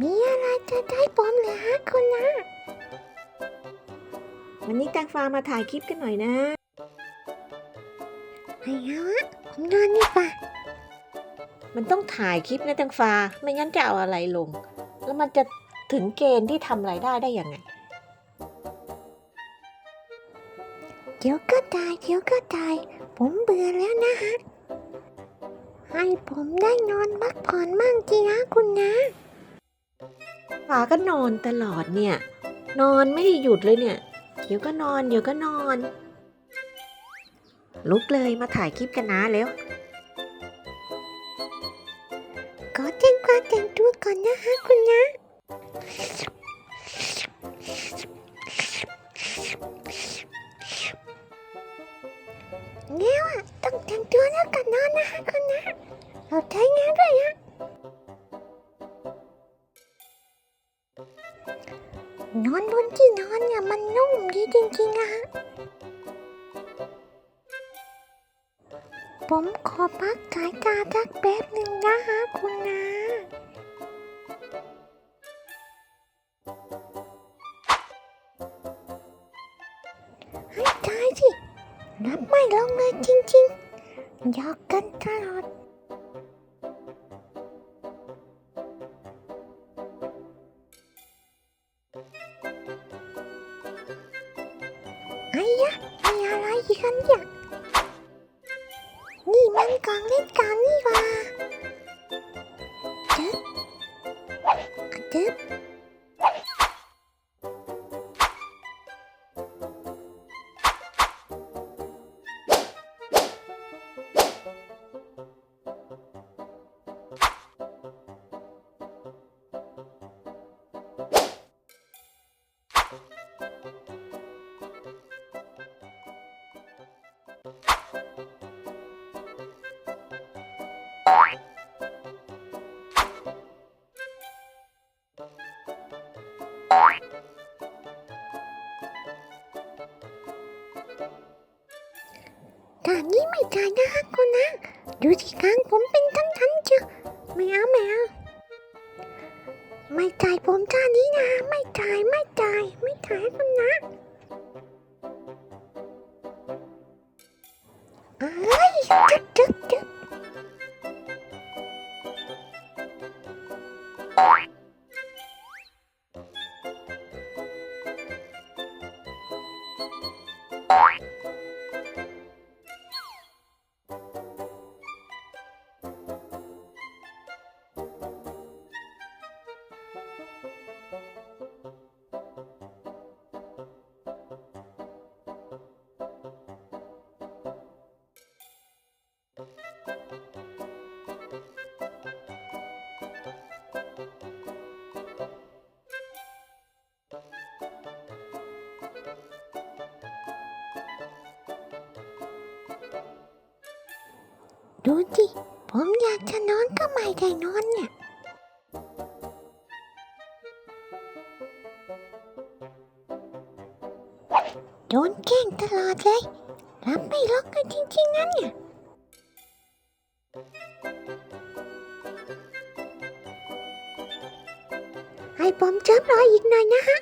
มีอะไรจะได้ผมเหรอฮะคุณนะ วันนี้แตงฟ้ามาถ่ายคลิปกันหน่อยนะไม่เอาอะผมนอนดีกว่ามันต้องถ่ายคลิปนะแตงฟ้า ไม่งั้นจะเอาอะไรลง แล้วมันจะถึงเกณฑ์ที่ทำรายได้ได้ยังไง เดี๋ยวก็ตายเดี๋ยวก็ตาย ผมเบื่อแล้วนะฮะ ให้ผมได้นอนพักผ่อนมั่งจีนะคุณนะ ฟ้าก็นอนตลอดเนี่ย นอนไม่ได้หยุดเลยเนี่ย เดี๋ยวก็นอน เดี๋ยวก็นอน ลุกเลยมาถ่ายคลิปกันนะเร็วขอแจ้งความแต่งตัวก่อนนะฮะคุณนะเงี้ยวอะต้องแต่งตัวแล้วก่อนนอนนะฮะคุณนะเราใช้งานด้ นอนบนที่นอนเนี่ยมันนุ่มดีจริงๆนะฮะผมขอพักสายตาสักแป๊บหนึ่งนะฮะคุณนะให้ตายสิ รับไม่ลงเลยจริงๆหยอกกันตลอด ไอ้ยะมีอะไรอีกกันเนี่ยนี่มันกล่องเล่นกันนี่หว่าจึ๊บอะจึ๊บ ด่านนี้ไม่จ่ายนะฮะคุณนะดูที่ครั้งผมเป็นทั้งทั้งเจ้าไม่เอาไม่เอาไม่จ่ายผมท่านี้นะ ไม่จ่ายไม่จ่ายไม่จ่ายคุณนะเอ้ยจึ๊บจึ๊บ จึ๊บ ดูสิผมอยากจะนอนก็ไม่ได้นอนเนี่ย โดนแกล้งตลอดเลย รับไม่ล็อกกันจริงๆนั่นเนี่ยให้ผมเจิมรอยอีกหน่อยนะฮะ